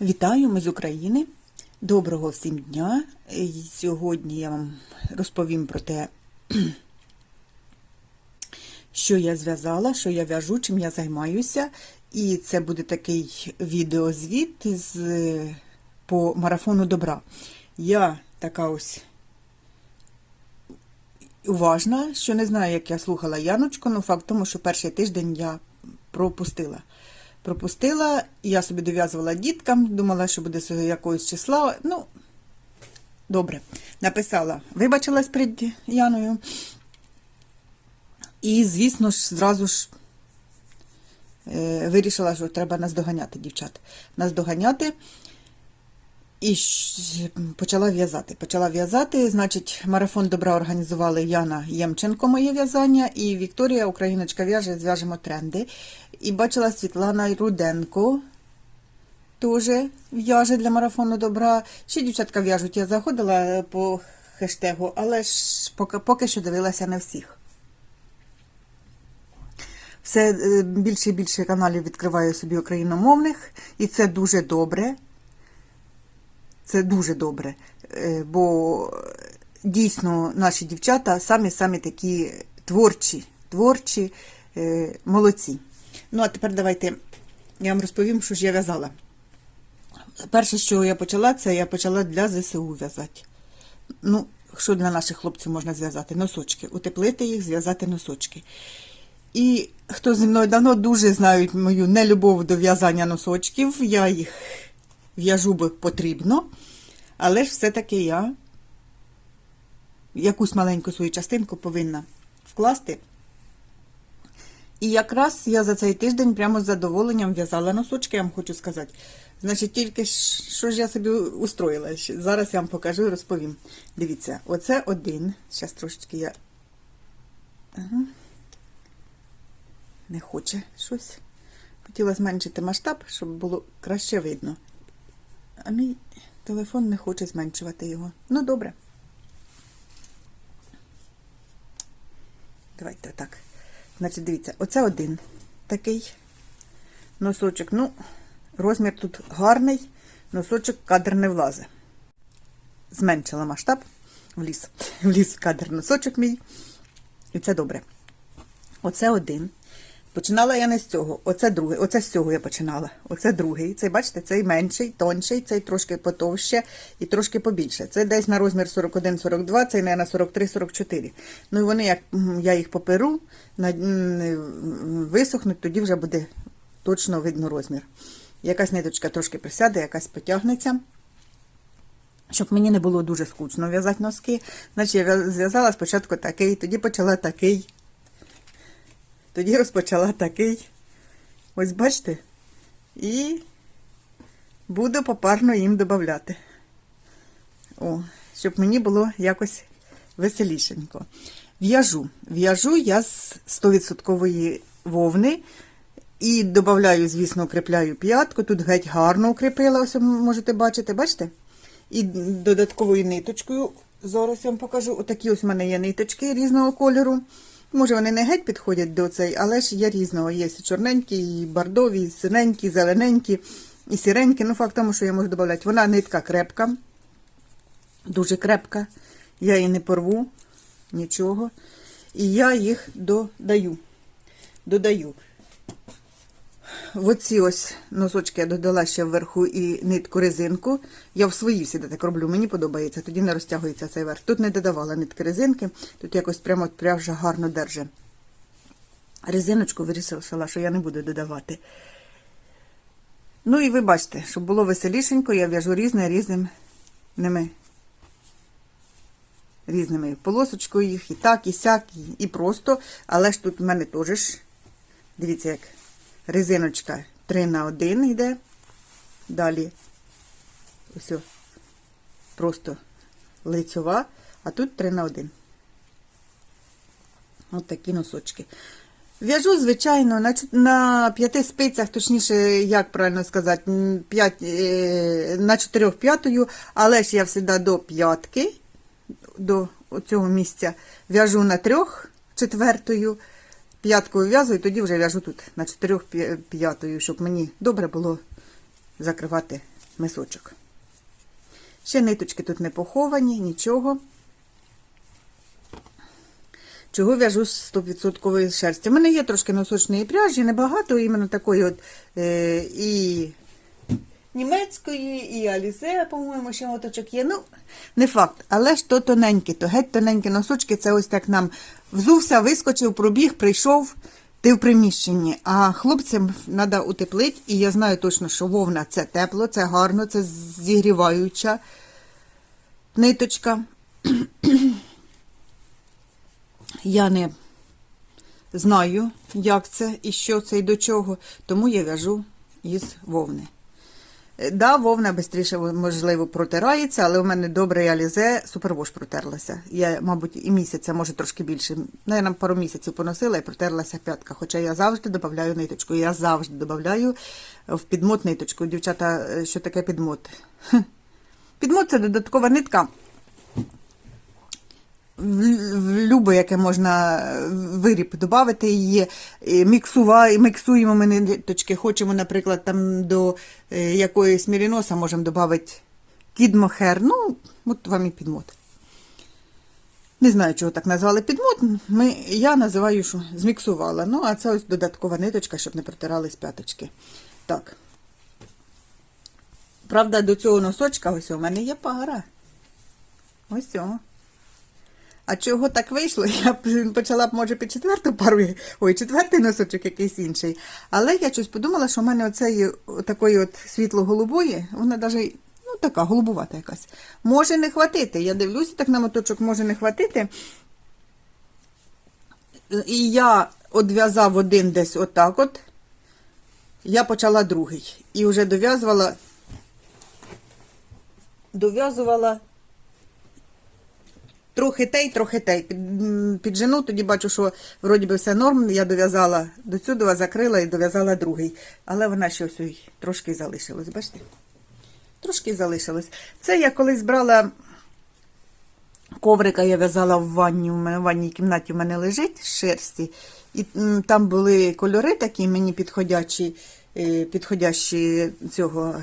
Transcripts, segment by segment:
Вітаю, ми з України. Доброго всім дня. І Сьогодні я вам розповім про те, що я зв'язала, що я в'яжу, чим я займаюся. І це буде такий відеозвіт з, по марафону добра. Я така ось уважна, що не знаю, як я слухала Яночку, але факт тому, що перший тиждень я пропустила. Пропустила, я собі дов'язувала діткам, думала, що буде якогось числа. Ну, добре. Написала, вибачилась перед Яною. І, звісно ж, зразу ж е, вирішила, що треба наздоганяти дівчат. Наздоганяти. І почала в'язати. Почала в'язати, значить, марафон добра організували Яна Ємченко, моє в'язання, і Вікторія, україночка в'яже, зв'яжемо тренди. І бачила Світлана Руденко, теж в'яже для марафону добра. Ще дівчатка в'яжуть. Я заходила по хештегу, але ж поки, поки що дивилася не всіх. Все е, більше і більше каналів відкриваю собі україномовних, і це дуже добре. Це дуже добре, е, бо дійсно наші дівчата самі-самі такі творчі, творчі, е, молодці. Ну, а тепер давайте я вам розповім, що ж я в'язала. Перше, що я почала, це я почала для ЗСУ в'язати. Ну, що для наших хлопців можна зв'язати? Носочки. Утеплити їх, зв'язати носочки. І хто зі мною давно дуже знають мою нелюбов до в'язання носочків, я їх в'яжу би потрібно, але ж все-таки я якусь маленьку свою частинку повинна вкласти. І якраз я за цей тиждень прямо з задоволенням в'язала носочки, я вам хочу сказати. Значить, тільки що ж я собі устроїла. Зараз я вам покажу і розповім. Дивіться, оце один. Зараз трошечки я. Не хоче щось. Хотіла зменшити масштаб, щоб було краще видно. А мій телефон не хоче зменшувати його. Ну, добре. Давайте так. Значить, дивіться, оце один такий носочок. Ну, розмір тут гарний, носочок кадр не влазить. Зменшила масштаб, вліз. Вліз в кадр носочок мій. І це добре. Оце один. Починала я не з цього. Оце другий. Оце з цього я починала. Оце другий. Цей, бачите, цей менший, тонший, цей трошки потовще і трошки побільше. Це десь на розмір 41-42, цей на 43-44. Ну і вони, як я їх поперу, висохнуть, тоді вже буде точно видно розмір. Якась ниточка трошки присяде, якась потягнеться. Щоб мені не було дуже скучно в'язати носки, значить я зв'язала спочатку такий, тоді почала такий. Тоді розпочала такий. Ось бачите? І буду попарно їм додати. О, щоб мені було якось веселішенько. В'яжу. В'яжу я з 100% вовни. І додаю, звісно, укріпляю п'ятку. Тут геть гарно укріпила, ось можете бачити, бачите? І додатковою ниточкою, зараз я вам покажу. Отакі ось в мене є ниточки різного кольору. Може, вони не геть підходять до цей, але ж є різного. Є чорненькі, і бордові, і синенькі, і зелененькі, і сіренькі. Ну, факт тому, що я можу додати. Вона нитка крепка, дуже крепка. Я її не порву, нічого. І я їх додаю. Додаю. В оці ось носочки я додала ще вверху і нитку резинку. Я в свої всі так роблю, мені подобається, тоді не розтягується цей верх. Тут не додавала нитки резинки, тут якось прямо пряжа гарно держи. Резиночку вирішила, що я не буду додавати. Ну і ви бачите, щоб було веселішенько, я в'яжу різне різним ними. Різними полосочкою їх, і так, і сяк, і просто. Але ж тут в мене теж дивіться, як резиночка 3 на 1 йде. Далі ось просто лицьова, а тут 3 на 1. Ось такі носочки. В'яжу, звичайно, на, на п'яти спицях, точніше, як правильно сказати, м, п'ять, е, на чотирьох п'ятою, але ж я завжди до п'ятки, до цього місця в'яжу на трьох четвертою, п'яткою в'язую, тоді вже в'яжу тут на чотирьох п'я- п'ятою, щоб мені добре було закривати мисочок. Ще ниточки тут не поховані, нічого. Чого в'яжу з 100% шерсті? У мене є трошки носочної пряжі, небагато, іменно такої от е, і німецької, і Алізе, по-моєму, ще моточок є. Ну, не факт. Але ж то тоненькі, то геть тоненькі носочки, це ось так нам взувся, вискочив, пробіг, прийшов, ти в приміщенні. А хлопцям треба утеплити, і я знаю точно, що вовна це тепло, це гарно, це зігріваюча ниточка. Я не знаю, як це і що це і до чого, тому я в'яжу із вовни. Е, Да, вовна швидше, можливо, протирається, але в мене добре алізе супервош протерлася. Я, мабуть, і місяця, може трошки більше. Навіть пару місяців поносила і протерлася п'ятка. Хоча я завжди додаю ниточку. Я завжди додаю в підмот ниточку. Дівчата, е, що таке підмот? Підмот це додаткова нитка любе, яке можна е, виріб додати її, і міксува, міксуємо ми ниточки. Хочемо, наприклад, там до е, якоїсь міріноса можемо додати кідмохер. Ну, от вам і підмот. Не знаю, чого так назвали підмот. Ми, я називаю, що зміксувала. Ну, а це ось додаткова ниточка, щоб не протирались п'яточки. Так. Правда, до цього носочка ось у мене є пара. Ось цього. А чого так вийшло? Я б почала б, може, під четверту пару, ой, четвертий носочок якийсь інший. Але я щось подумала, що в мене оцеї такої от світло-голубої, вона навіть, ну, така голубувата якась. Може не хватити. Я дивлюся так на моточок, може не хватити. І я одв'язав один десь отак от. Я почала другий. І вже дов'язувала, дов'язувала Трохи тей, трохи тей. Піджену, тоді бачу, що вроді би все норм. Я дов'язала до цього, закрила і дов'язала другий. Але вона щось ой, трошки залишилась, бачите? Трошки залишилось. Це я колись брала коврика, я в'язала в ванні. У мене в ванній кімнаті в мене лежить шерсті. І там були кольори такі мені підходячі, е, підходящі цього.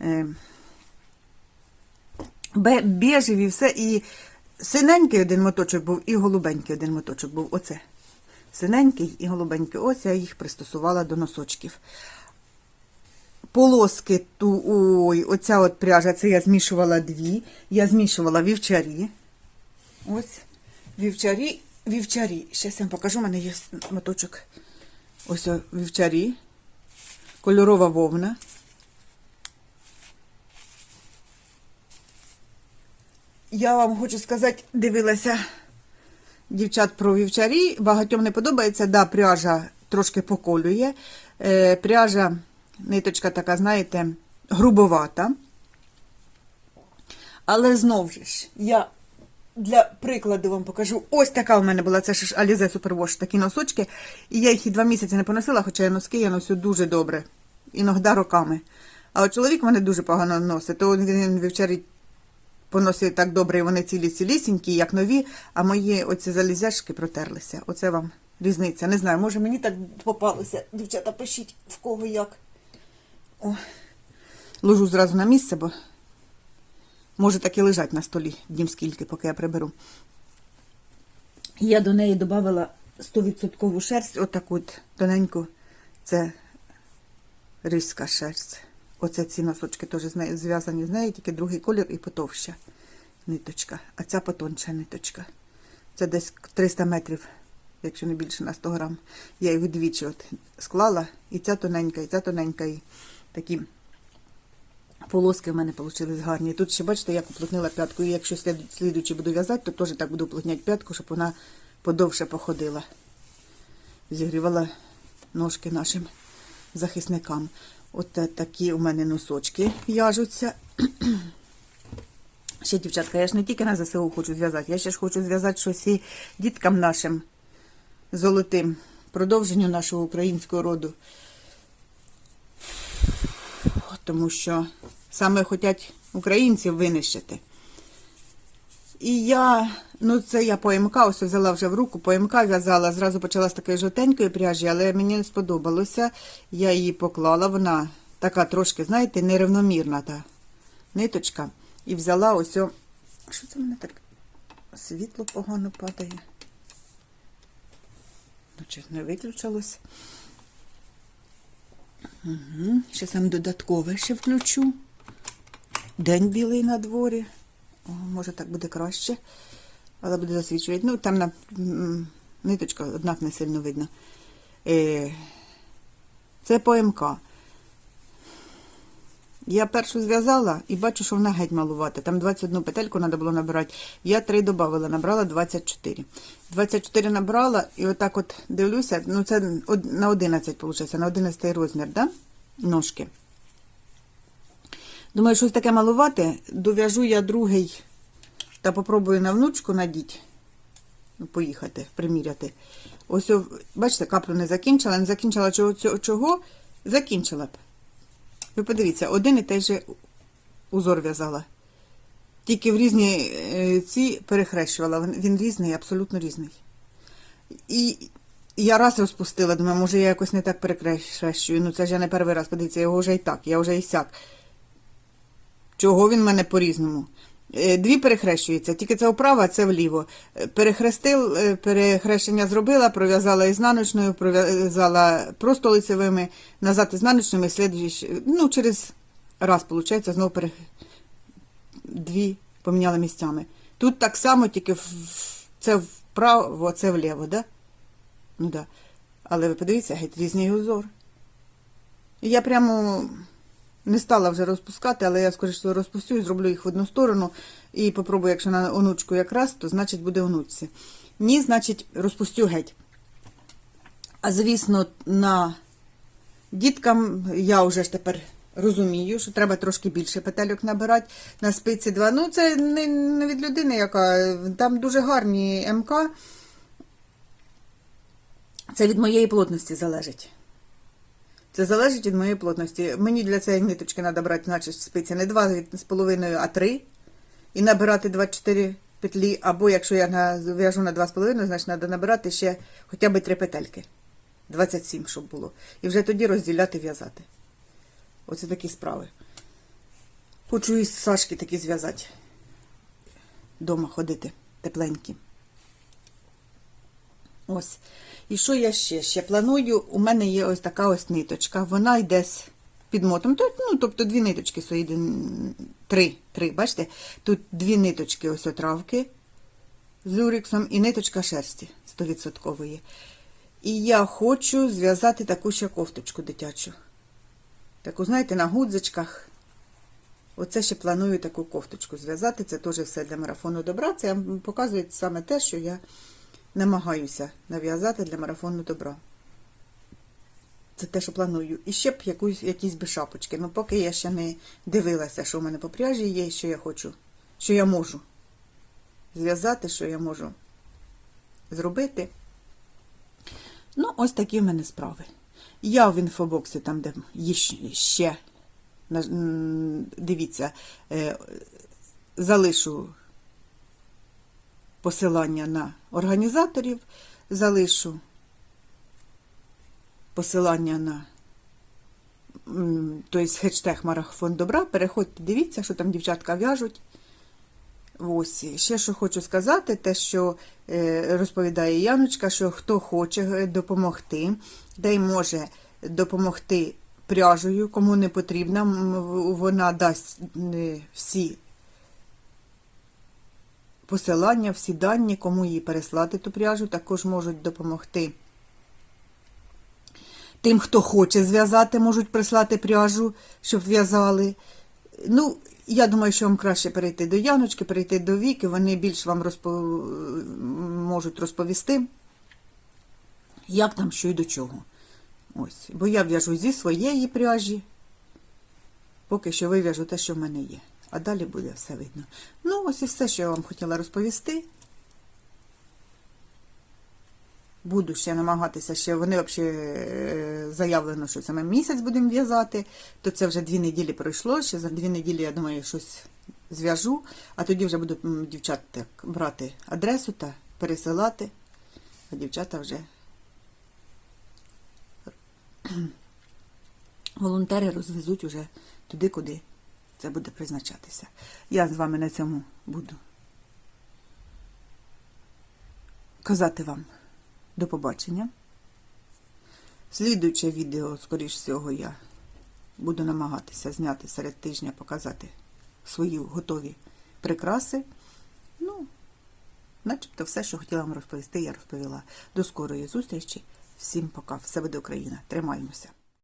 Е, бе- бежеві, все. І синенький один моточок був, і голубенький один моточок був. Оце. Синенький і голубенький. Ось я їх пристосувала до носочків. Полоски, ту, ой, оця от пряжа, це я змішувала дві. Я змішувала вівчарі. Ось, вівчарі, вівчарі. Щас я вам покажу, у мене є моточок. Ось вівчарі. Кольорова вовна. Я вам хочу сказати, дивилася дівчат про вівчарі. Багатьом не подобається. Да, пряжа трошки поколює. Е, пряжа, ниточка така, знаєте, грубовата. Але знову ж, я для прикладу вам покажу. Ось така у мене була це ж Alize Superwash, такі носочки. І я їх і два місяці не поносила, хоча я носки я носю дуже добре. Іноді роками. А от чоловік мене дуже погано носить, то він вівчарі поносив так добре, і вони цілі цілісінькі, як нові, а мої оці залізяшки протерлися. Оце вам різниця. Не знаю, може мені так попалося. Дівчата, пишіть в кого як. О. Ложу зразу на місце, бо може так і лежать на столі днів скільки, поки я приберу. Я до неї додала 100% шерсть, отаку от тоненьку. Це ризька шерсть. Оце ці носочки теж зв'язані з нею, тільки другий колір і потовща ниточка. А ця потонша ниточка. Це десь 300 метрів, якщо не більше на 100 грам. Я їх двічі от склала. І ця тоненька, і ця тоненька, і такі полоски в мене вийшли гарні. І тут ще, бачите, як уплотнила п'ятку. І якщо слід- слідуючи буду в'язати, то теж так буду уплотняти п'ятку, щоб вона подовше походила. Зігрівала ножки нашим захисникам. От е, такі у мене носочки в'яжуться. Ще, дівчатка, я ж не тільки на ЗСУ хочу зв'язати, я ще ж хочу зв'язати щось і діткам нашим золотим, продовженню нашого українського роду. Тому що саме хочуть українців винищити. І я, ну це я по МК ось взяла вже в руку, по МК в'язала, зразу почала з такої жовтенької пряжі, але мені не сподобалося. Я її поклала, вона така трошки, знаєте, нерівномірна та ниточка. І взяла ось. о- Що це в мене так? Світло погано падає. Ну, чи не виключилось. Угу. Ще сам додаткове ще включу. День білий на дворі. Може так буде краще. Але буде засвічувати. Ну, там на ниточка, однак не сильно видно. Е, це по МК. Я першу зв'язала і бачу, що вона геть малувата. Там 21 петельку треба було набирати. Я 3 додавала, набрала 24. 24 набрала, і отак от дивлюся, ну це на 11, виходить, на 11 розмір, да? Ножки. Думаю, щось таке малувати. Дов'яжу я другий та попробую на внучку надіть. Ну, Поїхати, приміряти. Ось, бачите, каплю не закінчила. Не закінчила чого, чого? Закінчила б. Ви подивіться, один і той же узор в'язала. Тільки в різні е, ці перехрещувала. Він, різний, абсолютно різний. І я раз розпустила, думаю, може я якось не так перехрещую. Ну це ж я не перший раз, подивіться, його вже і так, я вже і сяк. Чого він мене по-різному? Е, Дві перехрещуються, тільки це вправо, а це вліво. Е, Перехрестил, е, перехрещення зробила, пров'язала ізнаночною, пров'язала просто лицевими, назад ізнаночними, слідуючи, ну, через раз, виходить, знову пере... дві поміняла місцями. Тут так само, тільки це вправо, це вліво, да? Ну да. Але ви подивіться, геть різний узор. І я прямо не стала вже розпускати, але я скоріше розпустю і зроблю їх в одну сторону. І попробую, якщо на онучку якраз, то значить буде онучці. Ні, значить, розпустю геть. А звісно, на діткам я вже ж тепер розумію, що треба трошки більше петельок набирати на спиці 2. Ну, це не від людини, яка там дуже гарні МК. Це від моєї плотності залежить. Це залежить від моєї плотності. Мені для цієї ниточки треба брати, значить, спиці не 2,5, а 3. І набирати 24 петлі. Або якщо я в'яжу на 2,5, значить треба набирати ще хоча б 3 петельки. 27, щоб було. І вже тоді розділяти в'язати. Оце такі справи. Хочу із Сашки такі зв'язати. Дома ходити тепленькі. Ось. І що я ще? Ще планую, у мене є ось така ось ниточка. Вона йде з підмотом. Ну, тобто дві ниточки соєдин... Три, три, бачите? Тут дві ниточки ось отравки з люрексом і ниточка шерсті 100%. І я хочу зв'язати таку ще кофточку дитячу. Таку, знаєте, на гудзичках. Оце ще планую таку кофточку зв'язати. Це теж все для марафону добра. Це показує саме те, що я намагаюся нав'язати для марафону добра. Це те, що планую. І ще б якусь, якісь би шапочки. Ну, поки я ще не дивилася, що в мене по пряжі є, що я хочу, що я можу зв'язати, що я можу зробити. Ну, ось такі в мене справи. Я в інфобоксі, там, де є ще, дивіться, е, залишу посилання на організаторів, залишу посилання на тобто хештег Марафон добра. Переходьте, дивіться, що там дівчатка в'яжуть. Ось, ще що хочу сказати, те, що е, розповідає Яночка, що хто хоче е, допомогти, де й може допомогти пряжею, кому не в- вона дасть е, всі посилання, всі дані, кому їй переслати ту пряжу, також можуть допомогти. Тим, хто хоче зв'язати, можуть прислати пряжу, щоб в'язали. Ну, я думаю, що вам краще перейти до Яночки, перейти до Віки, вони більш вам розпо... можуть розповісти, як там що і до чого. Ось. Бо я в'яжу зі своєї пряжі, поки що вив'яжу те, що в мене є. А далі буде все видно. Ну, ось і все, що я вам хотіла розповісти. Буду ще намагатися, ще вони взагалі е, заявлено, що саме місяць будемо в'язати, то це вже дві неділі пройшло. Ще за дві неділі, я думаю, щось зв'яжу, а тоді вже буду дівчат так брати адресу та пересилати, а дівчата вже волонтери розвезуть уже туди, куди це буде призначатися. Я з вами на цьому буду казати вам до побачення. Слідуюче відео, скоріш всього, я буду намагатися зняти серед тижня, показати свої готові прикраси. Ну, начебто все, що хотіла вам розповісти, я розповіла. До скорої зустрічі. Всім пока. Все буде Україна. Тримаємося.